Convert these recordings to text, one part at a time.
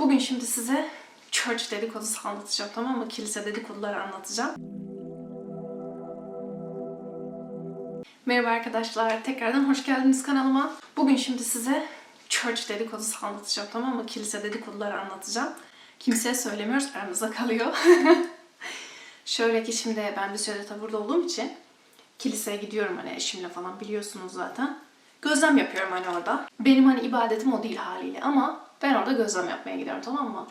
Bugün şimdi size church dedikodusu anlatacağım tamam mı? Kilise dedikoduları anlatacağım. Merhaba arkadaşlar, tekrardan hoş geldiniz kanalıma. Bugün şimdi size church dedikodusu anlatacağım tamam mı? Kilise dedikoduları anlatacağım. Kimseye söylemiyoruz, aramızda kalıyor. Şöyle ki şimdi ben bir süredir tabi burada olduğum için kiliseye gidiyorum hani eşimle falan biliyorsunuz zaten. Gözlem yapıyorum hani orada. Benim hani ibadetim o değil haliyle ama ben orada gözlem yapmaya gidiyorum tamam mı?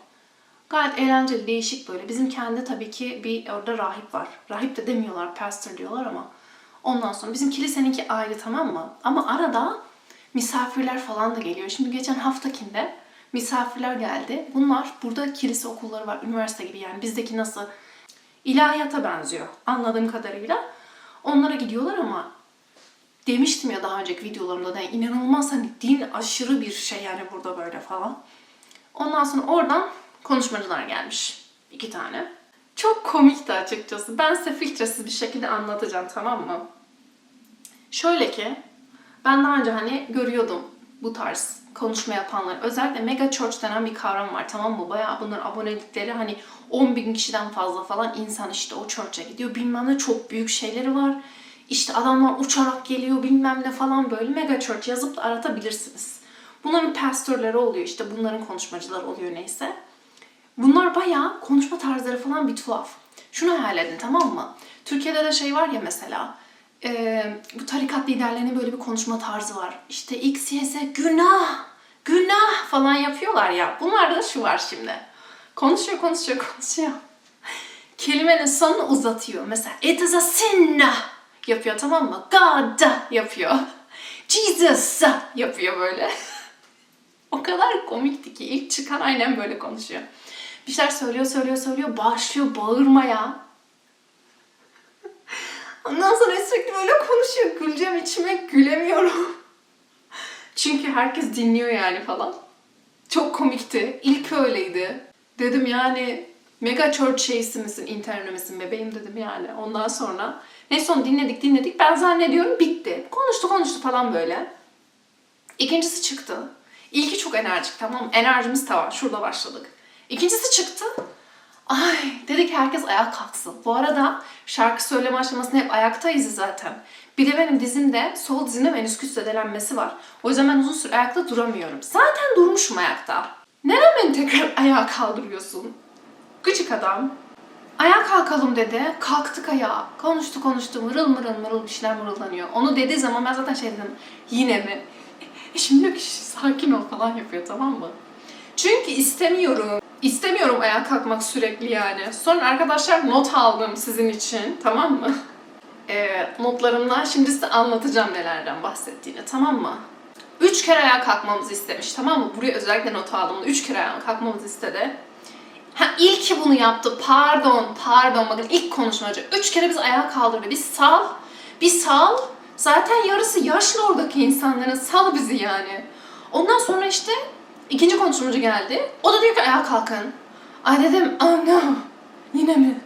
Gayet eğlenceli, değişik böyle. Bizim kendi tabii ki bir orada rahip var. Rahip de demiyorlar, pastor diyorlar ama. Ondan sonra bizim kiliseninki ayrı tamam mı? Ama arada misafirler falan da geliyor. Şimdi geçen haftakinde misafirler geldi. Bunlar burada kilise okulları var, üniversite gibi yani bizdeki nasıl ilahiyata benziyor anladığım kadarıyla. Onlara gidiyorlar ama demiştim ya daha önceki videolarımda da inanılmaz hani din aşırı bir şey yani burada böyle falan. Ondan sonra oradan konuşmacılar gelmiş. iki tane. Çok komikti açıkçası. Ben size filtresiz bir şekilde anlatacağım tamam mı? Şöyle ki ben daha önce hani görüyordum bu tarz konuşma yapanları. Özellikle mega church denen bir kavram var tamam mı? Bayağı bunların abonelikleri hani 10 bin kişiden fazla falan insan işte o church'e gidiyor. Bilmem ne çok büyük şeyleri var. İşte adamlar uçarak geliyor bilmem ne falan böyle mega church yazıp da aratabilirsiniz. Bunların pastörleri oluyor işte bunların konuşmacıları oluyor neyse. Bunlar bayağı konuşma tarzları falan bir tuhaf. Şunu hayal edin tamam mı? Türkiye'de de şey var ya mesela e, bu tarikat liderlerinin böyle bir konuşma tarzı var. İşte X, Y, Z günah, günah falan yapıyorlar ya. Bunlarda da şu var şimdi. Konuşuyor, konuşuyor, konuşuyor. Kelimenin sonunu uzatıyor. Mesela it is a sin yapıyor tamam mı? God yapıyor. Jesus yapıyor böyle. o kadar komikti ki ilk çıkan aynen böyle konuşuyor. Bir şeyler söylüyor, söylüyor, söylüyor. Başlıyor bağırmaya. Ondan sonra sürekli böyle konuşuyor. Güleceğim içime gülemiyorum. Çünkü herkes dinliyor yani falan. Çok komikti. İlk öyleydi. Dedim yani mega church şeysi misin, misin bebeğim dedim yani. Ondan sonra neyse onu dinledik dinledik. Ben zannediyorum bitti. Konuştu konuştu falan böyle. İkincisi çıktı. İlki çok enerjik tamam? Enerjimiz tamam. Şurada başladık. İkincisi çıktı. Ay dedik herkes ayağa kalksın. Bu arada şarkı söyleme aşamasında hep ayaktayız zaten. Bir de benim dizimde sol dizimde menisküs zedelenmesi var. O yüzden ben uzun süre ayakta duramıyorum. Zaten durmuşum ayakta. Neden beni tekrar ayağa kaldırıyorsun? Gıcık adam. Ayağa kalkalım dedi. Kalktık ayağa. Konuştu konuştu. Mırıl mırıl mırıl bir şeyler mırıldanıyor. Onu dediği zaman ben zaten şey dedim. Yine mi? Şimdi diyor ki sakin ol falan yapıyor tamam mı? Çünkü istemiyorum. İstemiyorum ayağa kalkmak sürekli yani. Sonra arkadaşlar not aldım sizin için tamam mı? Ee, notlarımdan şimdi size anlatacağım nelerden bahsettiğini tamam mı? Üç kere ayağa kalkmamızı istemiş tamam mı? Buraya özellikle not aldım. Üç kere ayağa kalkmamızı istedi. Ha ilki bunu yaptı. Pardon, pardon. Bakın ilk konuşmacı. Üç kere biz ayağa kaldırdı. Bir sal, bir sal. Zaten yarısı yaşlı oradaki insanların. Sal bizi yani. Ondan sonra işte ikinci konuşmacı geldi. O da diyor ki ayağa kalkın. Ay dedim, oh no. Yine mi?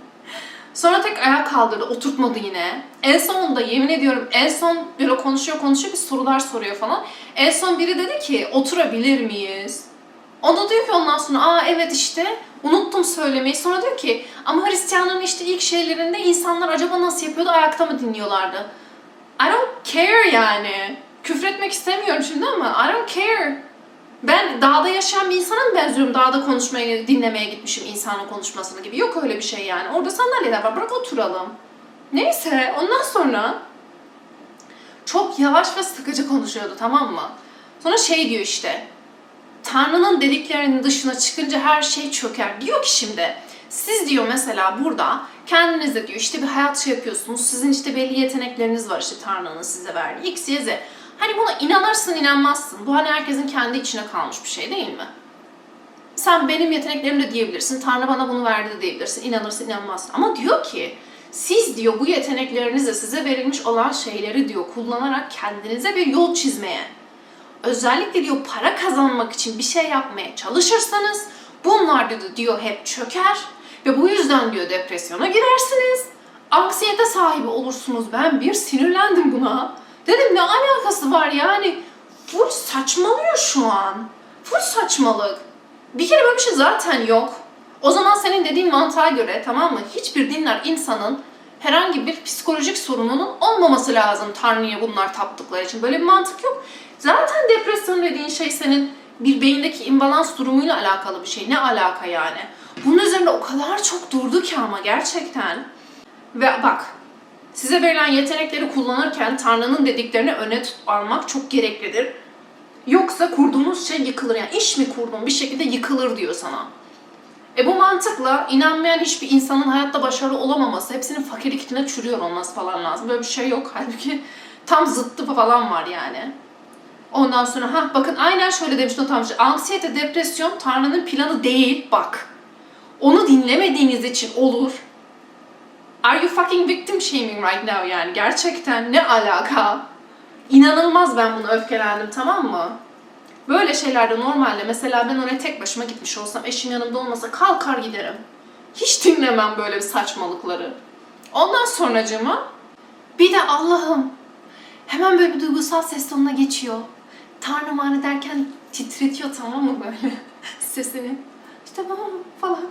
Sonra tek ayağa kaldırdı, oturtmadı yine. En sonunda yemin ediyorum en son böyle konuşuyor konuşuyor bir sorular soruyor falan. En son biri dedi ki oturabilir miyiz? O da diyor ki ondan sonra aa evet işte unuttum söylemeyi. Sonra diyor ki ama Hristiyanlığın işte ilk şeylerinde insanlar acaba nasıl yapıyordu ayakta mı dinliyorlardı? I don't care yani. Küfretmek istemiyorum şimdi ama I don't care. Ben dağda yaşayan bir insana mı benziyorum? Dağda konuşmaya, dinlemeye gitmişim insanın konuşmasını gibi. Yok öyle bir şey yani. Orada sandalyeler var. Bırak oturalım. Neyse ondan sonra çok yavaş ve sıkıcı konuşuyordu tamam mı? Sonra şey diyor işte. Tanrı'nın dediklerinin dışına çıkınca her şey çöker. Diyor ki şimdi siz diyor mesela burada kendinizde diyor işte bir hayat şey yapıyorsunuz. Sizin işte belli yetenekleriniz var işte Tanrı'nın size verdiği. X, Y, Z. Hani buna inanırsın inanmazsın. Bu hani herkesin kendi içine kalmış bir şey değil mi? Sen benim yeteneklerim de diyebilirsin. Tanrı bana bunu verdi de diyebilirsin. İnanırsın inanmazsın. Ama diyor ki siz diyor bu yeteneklerinizle size verilmiş olan şeyleri diyor kullanarak kendinize bir yol çizmeye özellikle diyor para kazanmak için bir şey yapmaya çalışırsanız bunlar diyor, diyor hep çöker ve bu yüzden diyor depresyona girersiniz. Anksiyete sahibi olursunuz. Ben bir sinirlendim buna. Dedim ne alakası var yani? Full saçmalıyor şu an. Full saçmalık. Bir kere böyle bir şey zaten yok. O zaman senin dediğin mantığa göre tamam mı? Hiçbir dinler insanın herhangi bir psikolojik sorununun olmaması lazım Tanrı'ya bunlar taptıkları için. Böyle bir mantık yok. Zaten depresyon dediğin şey senin bir beyindeki imbalans durumuyla alakalı bir şey. Ne alaka yani? Bunun üzerinde o kadar çok durdu ki ama gerçekten. Ve bak size verilen yetenekleri kullanırken Tanrı'nın dediklerini öne tut almak çok gereklidir. Yoksa kurduğunuz şey yıkılır. Yani iş mi kurdun bir şekilde yıkılır diyor sana. E bu mantıkla inanmayan hiçbir insanın hayatta başarılı olamaması, hepsinin fakirlik içinde çürüyor olması falan lazım. Böyle bir şey yok. Halbuki tam zıttı falan var yani. Ondan sonra ha bakın aynen şöyle demiş not almış. Anksiyete, depresyon Tanrı'nın planı değil bak. Onu dinlemediğiniz için olur. Are you fucking victim shaming right now yani? Gerçekten ne alaka? İnanılmaz ben buna öfkelendim tamam mı? Böyle şeylerde normalde mesela ben oraya tek başıma gitmiş olsam eşim yanımda olmasa kalkar giderim. Hiç dinlemem böyle bir saçmalıkları. Ondan sonracığıma bir de Allah'ım hemen böyle bir duygusal ses tonuna geçiyor. Tanrı manı derken titretiyor tamam mı böyle sesini. İşte babam falan.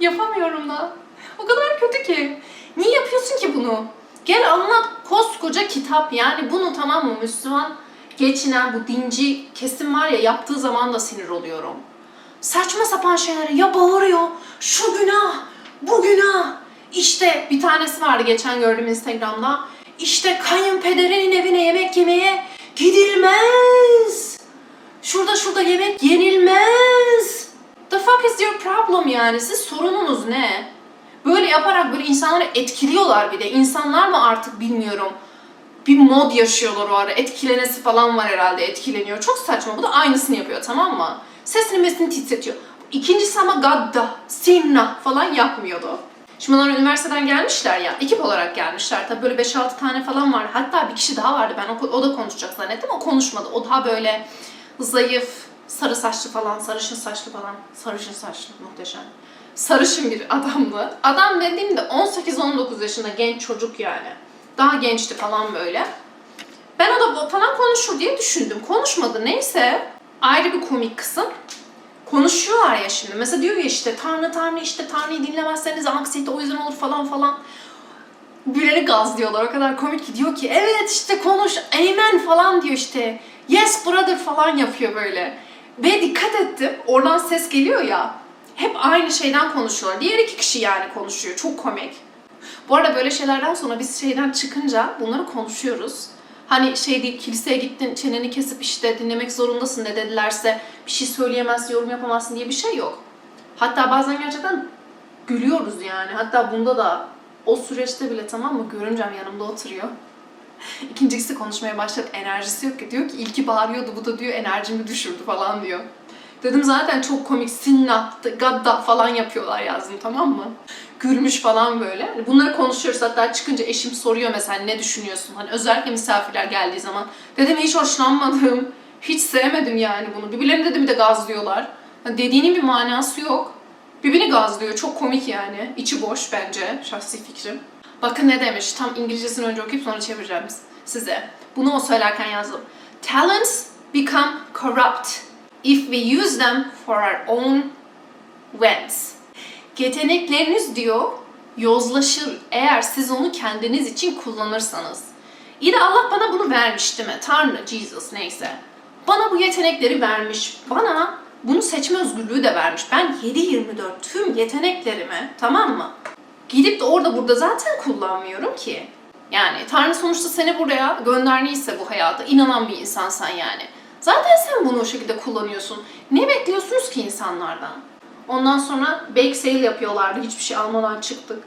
Yapamıyorum da. O kadar kötü ki. Niye yapıyorsun ki bunu? Gel anlat koskoca kitap yani bunu tamam mı Müslüman geçinen bu dinci kesim var ya yaptığı zaman da sinir oluyorum. Saçma sapan şeyleri ya bağırıyor şu günah bu günah. İşte bir tanesi vardı geçen gördüm Instagram'da. İşte kayınpederinin evine yemek yemeye gidilmez. Şurada şurada yemek yenilmez. The fuck is your problem yani? Siz sorununuz ne? Böyle yaparak böyle insanları etkiliyorlar bir de. İnsanlar mı artık bilmiyorum. Bir mod yaşıyorlar o ara. Etkilenesi falan var herhalde etkileniyor. Çok saçma. Bu da aynısını yapıyor tamam mı? Sesini mesini titretiyor. İkincisi ama gadda, sinna falan yapmıyordu. Şimdi onlar üniversiteden gelmişler ya, ekip olarak gelmişler. Tabii böyle 5-6 tane falan var. Hatta bir kişi daha vardı. Ben o, o da konuşacak zannettim. O konuşmadı. O daha böyle zayıf, sarı saçlı falan, sarışın saçlı falan. Sarışın saçlı, muhteşem. Sarışın bir adamdı. Adam dediğimde 18-19 yaşında genç çocuk yani. Daha gençti falan böyle. Ben o da falan konuşur diye düşündüm. Konuşmadı. Neyse ayrı bir komik kısım. Konuşuyorlar ya şimdi. Mesela diyor ya işte Tanrı Tanrı işte Tanrı'yı dinlemezseniz anksiyete o yüzden olur falan falan. Birileri gazlıyorlar. O kadar komik ki diyor ki evet işte konuş amen falan diyor işte. Yes brother falan yapıyor böyle. Ve dikkat ettim. Oradan ses geliyor ya. Hep aynı şeyden konuşuyorlar. Diğer iki kişi yani konuşuyor. Çok komik. Bu arada böyle şeylerden sonra biz şeyden çıkınca bunları konuşuyoruz. Hani şey değil, kiliseye gittin, çeneni kesip işte dinlemek zorundasın ne dedilerse bir şey söyleyemezsin, yorum yapamazsın diye bir şey yok. Hatta bazen gerçekten gülüyoruz yani. Hatta bunda da o süreçte bile tamam mı görümcem yanımda oturuyor. İkincisi konuşmaya başladı. Enerjisi yok ki. Diyor ki ilki bağırıyordu bu da diyor enerjimi düşürdü falan diyor. Dedim zaten çok komik sinna, gadda falan yapıyorlar yazdım tamam mı? Gülmüş falan böyle. Hani bunları konuşuyoruz hatta çıkınca eşim soruyor mesela ne düşünüyorsun? Hani özellikle misafirler geldiği zaman. Dedim hiç hoşlanmadım. Hiç sevmedim yani bunu. Birbirlerini de bir de gazlıyorlar. Hani dediğinin bir manası yok. Birbirini gazlıyor. Çok komik yani. İçi boş bence. Şahsi fikrim. Bakın ne demiş. Tam İngilizcesini önce okuyup sonra çevireceğim size. Bunu o söylerken yazdım. Talents become corrupt if we use them for our own ends. Yetenekleriniz diyor yozlaşır eğer siz onu kendiniz için kullanırsanız. İyi de Allah bana bunu vermiş değil mi? Tanrı, Jesus neyse. Bana bu yetenekleri vermiş. Bana bunu seçme özgürlüğü de vermiş. Ben 7-24 tüm yeteneklerimi tamam mı? Gidip de orada burada zaten kullanmıyorum ki. Yani Tanrı sonuçta seni buraya gönderdiyse bu hayata inanan bir insansan yani. Zaten sen bunu o şekilde kullanıyorsun. Ne bekliyorsunuz ki insanlardan? Ondan sonra bake sale yapıyorlardı. Hiçbir şey almadan çıktık.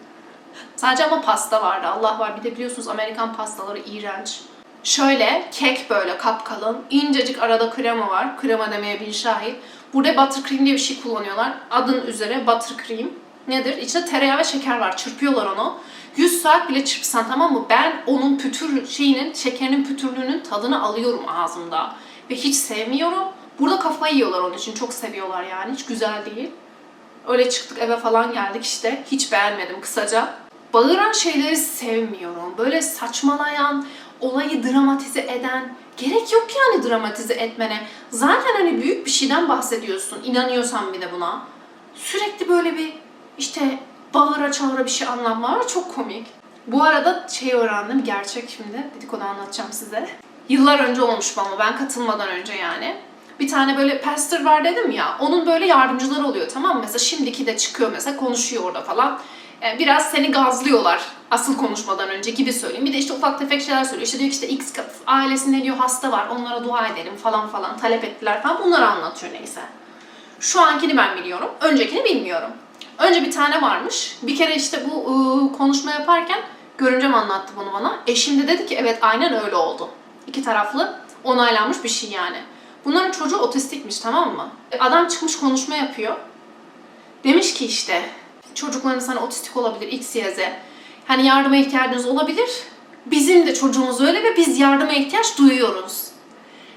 Sadece ama pasta vardı. Allah var. Bir de biliyorsunuz Amerikan pastaları iğrenç. Şöyle kek böyle kapkalın. incecik arada krema var. Krema demeye bin şahit. Burada buttercream diye bir şey kullanıyorlar. Adın üzere buttercream. Nedir? İçinde tereyağı ve şeker var. Çırpıyorlar onu. 100 saat bile çırpsan tamam mı? Ben onun pütür şeyinin, şekerinin pütürlüğünün tadını alıyorum ağzımda. Ve hiç sevmiyorum. Burada kafayı yiyorlar onun için. Çok seviyorlar yani. Hiç güzel değil. Öyle çıktık eve falan geldik işte. Hiç beğenmedim kısaca. Bağıran şeyleri sevmiyorum. Böyle saçmalayan, olayı dramatize eden, Gerek yok yani dramatize etmene. Zaten hani büyük bir şeyden bahsediyorsun. İnanıyorsan bir de buna. Sürekli böyle bir işte bağıra çağıra bir şey anlatma var. Çok komik. Bu arada şey öğrendim. Gerçek şimdi. Dedikodu anlatacağım size. Yıllar önce olmuş bu ama ben katılmadan önce yani. Bir tane böyle pastor var dedim ya. Onun böyle yardımcıları oluyor tamam mı? Mesela şimdiki de çıkıyor mesela konuşuyor orada falan. Yani biraz seni gazlıyorlar asıl konuşmadan önce gibi söyleyeyim. Bir de işte ufak tefek şeyler söylüyor. İşte diyor ki işte X ailesinde diyor hasta var onlara dua edelim falan falan talep ettiler falan bunları anlatıyor neyse. Şu ankini ben biliyorum. Öncekini bilmiyorum. Önce bir tane varmış. Bir kere işte bu ıı, konuşma yaparken görümcem anlattı bunu bana. Eşim de dedi ki evet aynen öyle oldu. İki taraflı onaylanmış bir şey yani. Bunların çocuğu otistikmiş tamam mı? Adam çıkmış konuşma yapıyor. Demiş ki işte çocuklarınız hani otistik olabilir X, Y, Z. Hani yardıma ihtiyacınız olabilir. Bizim de çocuğumuz öyle ve biz yardıma ihtiyaç duyuyoruz.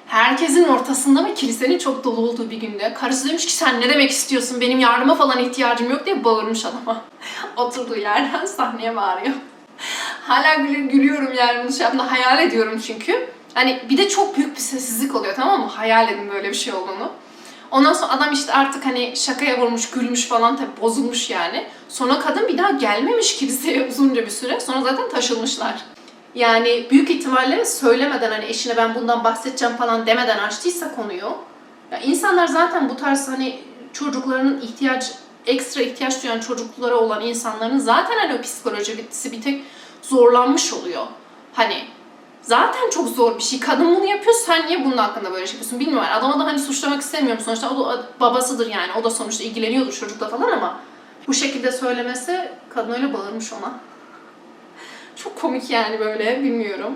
Herkesin ortasında ve kilisenin çok dolu olduğu bir günde karısı demiş ki sen ne demek istiyorsun benim yardıma falan ihtiyacım yok diye bağırmış adama. Oturduğu yerden sahneye bağırıyor. Hala gülü- gülüyorum yani bunu şey hayal ediyorum çünkü. Hani bir de çok büyük bir sessizlik oluyor tamam mı? Hayal edin böyle bir şey olduğunu. Ondan sonra adam işte artık hani şakaya vurmuş, gülmüş falan tabii bozulmuş yani. Sonra kadın bir daha gelmemiş kiliseye uzunca bir süre. Sonra zaten taşılmışlar. Yani büyük ihtimalle söylemeden hani eşine ben bundan bahsedeceğim falan demeden açtıysa konuyu. Ya insanlar zaten bu tarz hani çocuklarının ihtiyaç ekstra ihtiyaç duyan çocuklara olan insanların zaten hani o psikolojisi bir tek zorlanmış oluyor. Hani zaten çok zor bir şey. Kadın bunu yapıyor, sen niye bunun hakkında böyle şey yapıyorsun bilmiyorum. Adama da hani suçlamak istemiyorum sonuçta. O da babasıdır yani. O da sonuçta ilgileniyordur çocukla falan ama bu şekilde söylemesi kadın öyle bağırmış ona. Çok komik yani böyle bilmiyorum.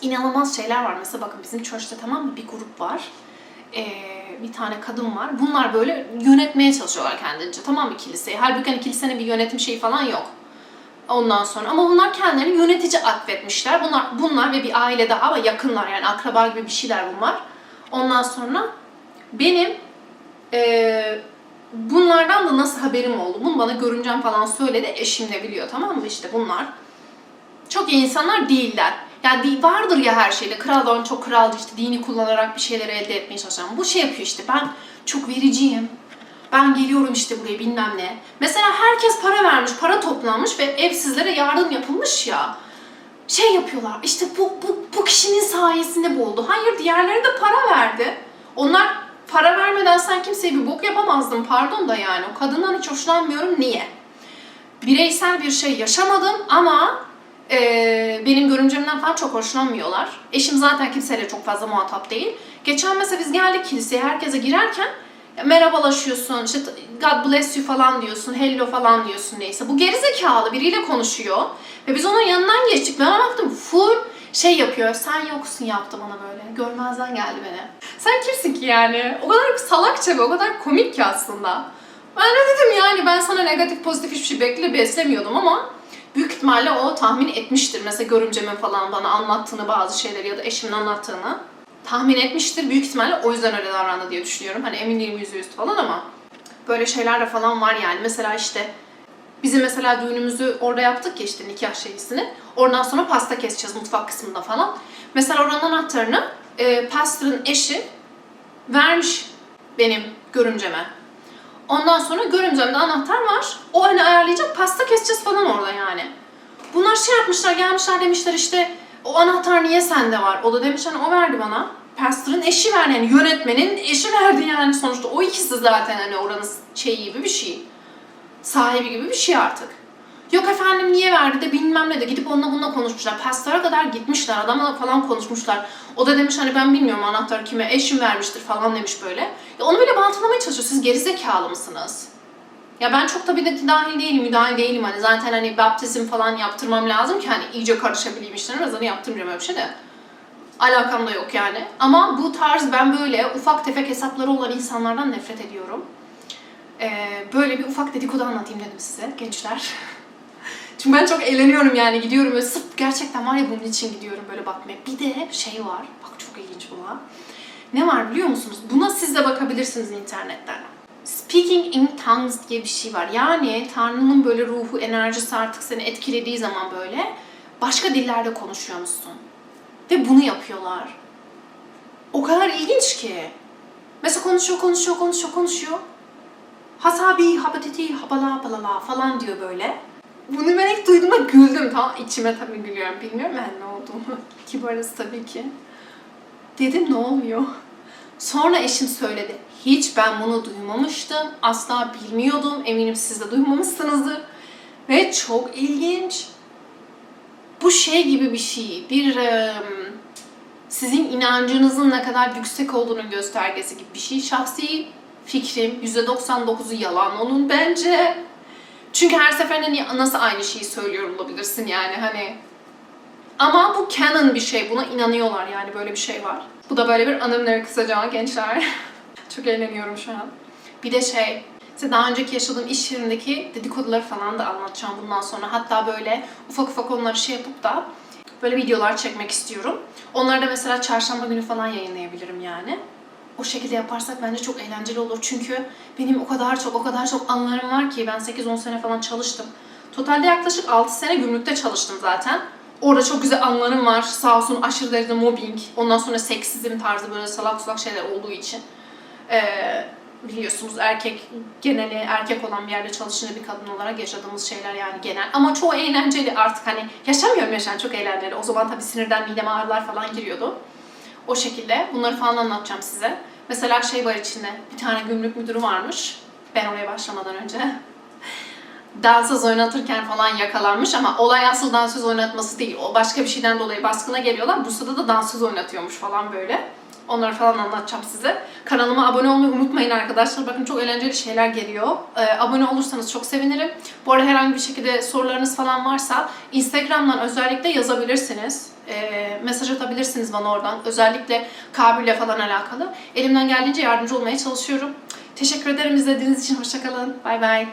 İnanılmaz şeyler var. Mesela bakın bizim church'te tamam mı bir grup var. Ee, bir tane kadın var. Bunlar böyle yönetmeye çalışıyorlar kendince tamam mı kiliseyi. Halbuki hani kilisenin bir yönetim şeyi falan yok. Ondan sonra ama bunlar kendilerini yönetici atfetmişler. Bunlar bunlar ve bir aile daha ama yakınlar yani akraba gibi bir şeyler bunlar. Ondan sonra benim eee, bunlardan da nasıl haberim oldu? Bunu bana görüncem falan söyledi. Eşim de biliyor tamam mı işte bunlar. Çok iyi insanlar değiller. Yani vardır ya her şeyde. Kraldan çok kraldı işte dini kullanarak bir şeyleri elde etmeye çalışan. Bu şey yapıyor işte ben çok vericiyim. Ben geliyorum işte buraya bilmem ne. Mesela herkes para vermiş, para toplanmış ve evsizlere yardım yapılmış ya. Şey yapıyorlar işte bu, bu, bu kişinin sayesinde bu oldu. Hayır diğerleri de para verdi. Onlar para vermeden sen kimseye bir bok yapamazdın pardon da yani. O kadından hiç hoşlanmıyorum. Niye? Bireysel bir şey yaşamadım ama ee, benim görümcemden falan çok hoşlanmıyorlar. Eşim zaten kimseyle çok fazla muhatap değil. Geçen mesela biz geldik kiliseye herkese girerken merhabalaşıyorsun, işte God bless you falan diyorsun, hello falan diyorsun neyse. Bu gerizekalı biriyle konuşuyor. Ve biz onun yanından geçtik. Ben baktım full şey yapıyor. Sen yoksun yaptı bana böyle. Görmezden geldi beni. Sen kimsin ki yani? O kadar salakça ve o kadar komik ki aslında. Ben de dedim yani ben sana negatif pozitif hiçbir şey bekle beslemiyordum ama büyük ihtimalle o tahmin etmiştir. Mesela görümcemin falan bana anlattığını bazı şeyleri ya da eşimin anlattığını tahmin etmiştir. Büyük ihtimalle o yüzden öyle davrandı diye düşünüyorum. Hani emin değilim yüzde yüz falan ama böyle şeyler de falan var yani. Mesela işte bizim mesela düğünümüzü orada yaptık ya işte nikah şeyisini. Oradan sonra pasta keseceğiz mutfak kısmında falan. Mesela oranın anahtarını e, pastor'ın eşi vermiş benim görümceme. Ondan sonra görümcemde anahtar var. O hani ayarlayacak pasta keseceğiz falan orada yani. Bunlar şey yapmışlar gelmişler demişler işte o anahtar niye sende var? O da demiş hani o verdi bana. Pastor'ın eşi verdi yani yönetmenin eşi verdi yani sonuçta o ikisi zaten hani oranın şeyi gibi bir şey. Sahibi gibi bir şey artık. Yok efendim niye verdi de bilmem ne de gidip onunla bununla konuşmuşlar. Pastora kadar gitmişler adamla falan konuşmuşlar. O da demiş hani ben bilmiyorum anahtarı kime eşim vermiştir falan demiş böyle. Ya onu böyle baltalamaya çalışıyor. Siz gerizekalı mısınız? Ya ben çok tabii de dahil değilim, müdahil değilim. Hani zaten hani baptizm falan yaptırmam lazım ki hani iyice karışabileyim işlerine. Zaten yaptırmayacağım öyle bir şey de. Alakam da yok yani. Ama bu tarz ben böyle ufak tefek hesapları olan insanlardan nefret ediyorum. Ee, böyle bir ufak dedikodu anlatayım dedim size gençler. Çünkü ben çok eğleniyorum yani gidiyorum ve sırf gerçekten var ya bunun için gidiyorum böyle bakmaya. Bir de şey var, bak çok ilginç bu ha. Ne var biliyor musunuz? Buna siz de bakabilirsiniz internetten. Speaking in tongues diye bir şey var. Yani Tanrı'nın böyle ruhu, enerjisi artık seni etkilediği zaman böyle başka dillerde konuşuyormuşsun. Ve bunu yapıyorlar. O kadar ilginç ki. Mesela konuşuyor, konuşuyor, konuşuyor, konuşuyor. Hasabi, habaditi, habala, balala falan diyor böyle. Bunu ben ilk duyduğumda güldüm tamam içime tabii gülüyorum. Bilmiyorum ben ne olduğumu. Kibarız tabii ki. Dedim ne oluyor? Sonra eşim söyledi. Hiç ben bunu duymamıştım. Asla bilmiyordum. Eminim siz de duymamışsınızdır. Ve çok ilginç. Bu şey gibi bir şey. Bir sizin inancınızın ne kadar yüksek olduğunun göstergesi gibi bir şey. Şahsi fikrim %99'u yalan onun bence. Çünkü her seferinde nasıl aynı şeyi söylüyor olabilirsin yani hani. Ama bu canon bir şey. Buna inanıyorlar yani böyle bir şey var. Bu da böyle bir anımları kısaca gençler. Çok eğleniyorum şu an. Bir de şey, size daha önceki yaşadığım iş yerindeki dedikoduları falan da anlatacağım bundan sonra. Hatta böyle ufak ufak onları şey yapıp da böyle videolar çekmek istiyorum. Onları da mesela çarşamba günü falan yayınlayabilirim yani. O şekilde yaparsak bence çok eğlenceli olur. Çünkü benim o kadar çok o kadar çok anılarım var ki ben 8-10 sene falan çalıştım. Totalde yaklaşık 6 sene gümrükte çalıştım zaten. Orada çok güzel anılarım var. Sağ olsun aşırı derecede mobbing, ondan sonra seksizm tarzı böyle salak salak şeyler olduğu için. Ee, biliyorsunuz erkek geneli erkek olan bir yerde çalışınca bir kadın olarak yaşadığımız şeyler yani genel. Ama çoğu eğlenceli artık hani yaşamıyorum yaşayan çok eğlenceli. O zaman tabii sinirden mideme ağrılar falan giriyordu. O şekilde bunları falan anlatacağım size. Mesela şey var içinde bir tane gümrük müdürü varmış. Ben oraya başlamadan önce. dansöz oynatırken falan yakalanmış ama olay asıl dansöz oynatması değil. O başka bir şeyden dolayı baskına geliyorlar. Bursa'da da dansöz oynatıyormuş falan böyle. Onları falan anlatacağım size. Kanalıma abone olmayı unutmayın arkadaşlar. Bakın çok eğlenceli şeyler geliyor. Ee, abone olursanız çok sevinirim. Bu arada herhangi bir şekilde sorularınız falan varsa Instagram'dan özellikle yazabilirsiniz. Ee, mesaj atabilirsiniz bana oradan. Özellikle kabirle falan alakalı. Elimden geldiğince yardımcı olmaya çalışıyorum. Teşekkür ederim izlediğiniz için. Hoşçakalın. Bay bay.